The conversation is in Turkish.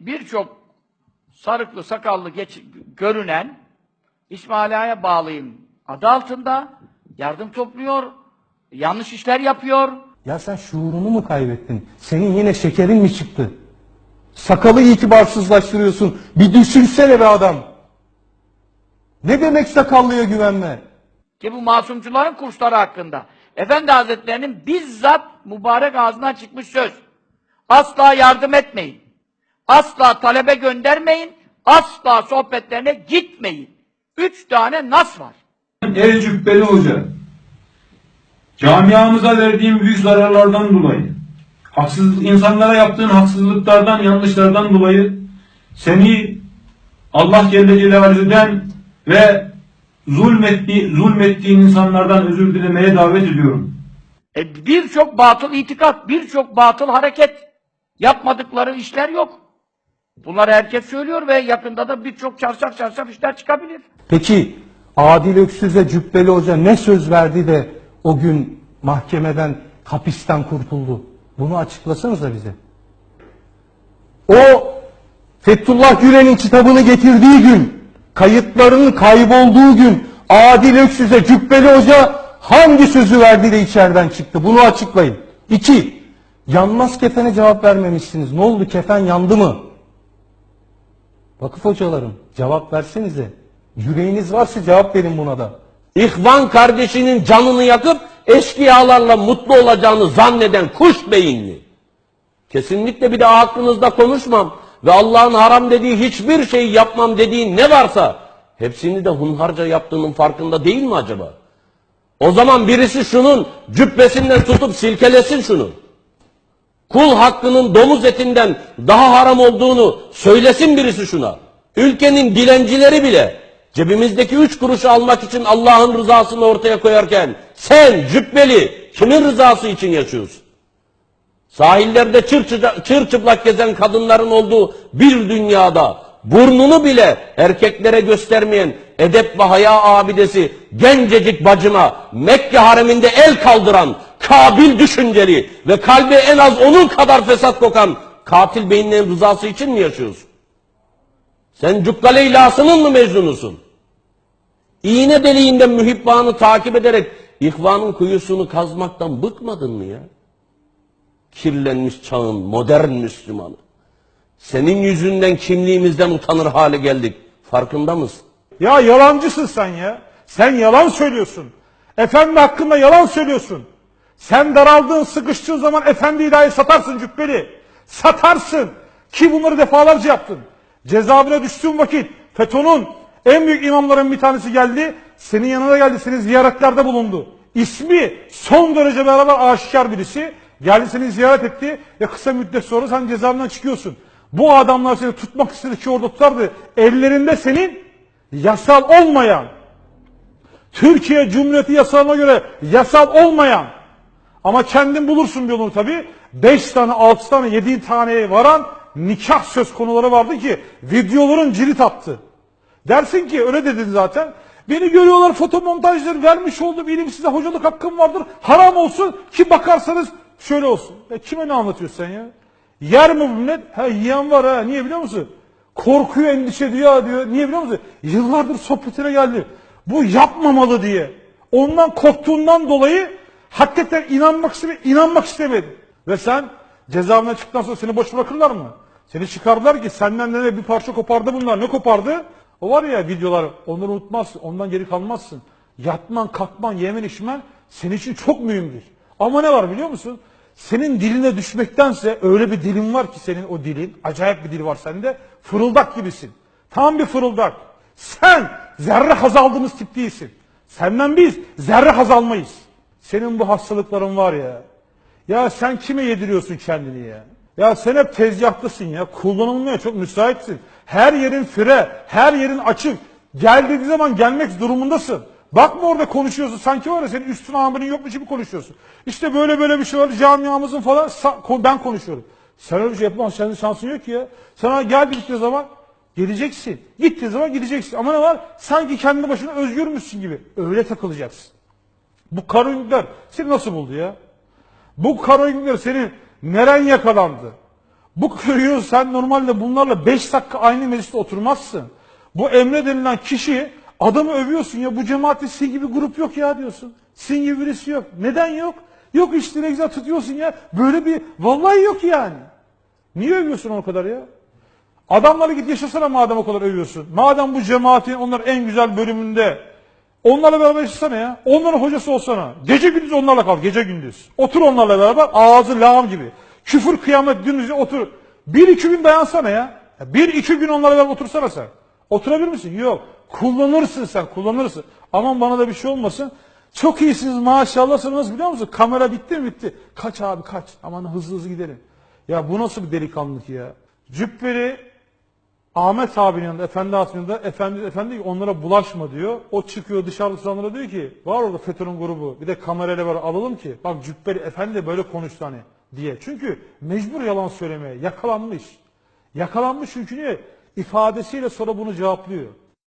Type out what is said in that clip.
birçok sarıklı, sakallı geç, görünen İsmail Ağa'ya bağlıyım adı altında yardım topluyor, yanlış işler yapıyor. Ya sen şuurunu mu kaybettin? Senin yine şekerin mi çıktı? Sakalı itibarsızlaştırıyorsun. Bir düşünsene be adam. Ne demek sakallıya güvenme? Ki bu masumcuların kursları hakkında. Efendi Hazretlerinin bizzat mübarek ağzından çıkmış söz. Asla yardım etmeyin. Asla talebe göndermeyin. Asla sohbetlerine gitmeyin. Üç tane nas var. El Cübbeli Hoca, camiamıza verdiğim büyük zararlardan dolayı, haksız, insanlara yaptığın haksızlıklardan, yanlışlardan dolayı seni Allah Celle Celaluhu'den ve zulmetti, zulmettiğin insanlardan özür dilemeye davet ediyorum. E, birçok batıl itikat, birçok batıl hareket yapmadıkları işler yok. Bunları herkes söylüyor ve yakında da birçok çarşaf çarşaf işler çıkabilir. Peki Adil Öksüz'e Cübbeli Hoca ne söz verdi de o gün mahkemeden, hapisten kurtuldu? Bunu açıklasanıza bize. O Fethullah Gülen'in kitabını getirdiği gün, kayıtlarının kaybolduğu gün Adil Öksüz'e Cübbeli Hoca hangi sözü verdi de içeriden çıktı? Bunu açıklayın. İki, yanmaz kefene cevap vermemişsiniz. Ne oldu kefen yandı mı? Vakıf hocalarım cevap versenize. Yüreğiniz varsa cevap verin buna da. İhvan kardeşinin canını yakıp eşkıyalarla mutlu olacağını zanneden kuş beyinli. Kesinlikle bir daha aklınızda konuşmam ve Allah'ın haram dediği hiçbir şeyi yapmam dediği ne varsa hepsini de hunharca yaptığının farkında değil mi acaba? O zaman birisi şunun cübbesinden tutup silkelesin şunu. Kul hakkının domuz etinden daha haram olduğunu söylesin birisi şuna. Ülkenin dilencileri bile cebimizdeki üç kuruşu almak için Allah'ın rızasını ortaya koyarken sen cübbeli kimin rızası için yaşıyorsun? Sahillerde çır, çır çıplak gezen kadınların olduğu bir dünyada burnunu bile erkeklere göstermeyen edep ve haya abidesi gencecik bacına Mekke hareminde el kaldıran kabil düşünceli ve kalbi en az onun kadar fesat kokan katil beyinlerin rızası için mi yaşıyorsun? Sen cukka leylasının mı mecnunusun? İğne deliğinden mühibbanı takip ederek ihvanın kuyusunu kazmaktan bıkmadın mı ya? Kirlenmiş çağın modern Müslümanı. Senin yüzünden kimliğimizden utanır hale geldik. Farkında mısın? Ya yalancısın sen ya. Sen yalan söylüyorsun. Efendi hakkında yalan söylüyorsun. Sen daraldığın, sıkıştığın zaman efendi ilahi satarsın cübbeli. Satarsın. Ki bunları defalarca yaptın. Cezaevine düştüğün vakit FETÖ'nün en büyük imamların bir tanesi geldi. Senin yanına geldi. Seni ziyaretlerde bulundu. İsmi son derece beraber aşikar birisi. Geldi seni ziyaret etti ve kısa müddet sonra sen cezaevinden çıkıyorsun. Bu adamlar seni tutmak istedi ki orada tutardı. Ellerinde senin yasal olmayan, Türkiye Cumhuriyeti yasalına göre yasal olmayan ama kendin bulursun bir yolunu tabi. Beş tane, altı tane, yedi taneye varan nikah söz konuları vardı ki videoların cirit attı. Dersin ki öyle dedin zaten. Beni görüyorlar fotomontajları vermiş olduğum ilim size hocalık hakkım vardır. Haram olsun ki bakarsanız şöyle olsun. Ya kime ne anlatıyorsun sen ya? Yer mi bu millet? Ha yiyen var ha. Niye biliyor musun? Korkuyor, endişe diyor, diyor. Niye biliyor musun? Yıllardır sohbetine geldi. Bu yapmamalı diye. Ondan korktuğundan dolayı hakikaten inanmak istemedi. inanmak istemedi. Ve sen cezaevinden çıktıktan sonra seni boş bırakırlar mı? Seni çıkardılar ki senden ne bir parça kopardı bunlar. Ne kopardı? O var ya videolar onları unutmazsın. Ondan geri kalmazsın. Yatman, kalkman, yemen, içmen senin için çok mühimdir. Ama ne var biliyor musun? Senin diline düşmektense öyle bir dilin var ki senin o dilin, acayip bir dil var sende, fırıldak gibisin. Tam bir fırıldak. Sen zerre haz aldığımız tip değilsin. Senden biz zerre haz almayız. Senin bu hastalıkların var ya. Ya sen kime yediriyorsun kendini ya? Ya sen hep tezgahlısın ya. Kullanılmaya çok müsaitsin. Her yerin fire, her yerin açık. Gel dediği zaman gelmek durumundasın. Bakma orada konuşuyorsun. Sanki var ya senin üstün amirin yokmuş gibi konuşuyorsun. İşte böyle böyle bir şey var. Camiamızın falan ben konuşuyorum. Sen öyle bir şey yapmazsın. Senin şansın yok ki ya. Sana gel zaman geleceksin. Gittiği zaman gideceksin. Ama ne var? Sanki kendi başına özgürmüşsün gibi. Öyle takılacaksın. Bu karınlıklar seni nasıl buldu ya? Bu karınlıklar senin neren yakalandı? Bu köyü sen normalde bunlarla 5 dakika aynı mecliste oturmazsın. Bu Emre denilen kişi adamı övüyorsun ya bu cemaatte sin gibi grup yok ya diyorsun. Sin gibi birisi yok. Neden yok? Yok işte ne güzel tutuyorsun ya. Böyle bir vallahi yok yani. Niye övüyorsun o kadar ya? Adamları git yaşasana madem o kadar övüyorsun. Madem bu cemaatin onların en güzel bölümünde onlarla beraber yaşasana ya. Onların hocası olsana. Gece gündüz onlarla kal. Gece gündüz. Otur onlarla beraber ağzı lağım gibi. Küfür kıyamet gündüz otur. Bir iki gün dayansana ya. Bir iki gün onlarla beraber otursana sen. Oturabilir misin? Yok. Kullanırsın sen kullanırsın. Aman bana da bir şey olmasın. Çok iyisiniz maşallahsınız biliyor musun? Kamera bitti mi bitti. Kaç abi kaç. Aman hızlı hızlı gidelim. Ya bu nasıl bir delikanlılık ya? Cübbeli Ahmet abinin yanında, efendi yanında, efendi, efendi onlara bulaşma diyor. O çıkıyor dışarıda tutanlara diyor ki, var orada FETÖ'nün grubu, bir de kamerayla var alalım ki, bak Cübbeli efendi böyle konuştu hani diye. Çünkü mecbur yalan söylemeye, yakalanmış. Yakalanmış çünkü niye? İfadesiyle sonra bunu cevaplıyor.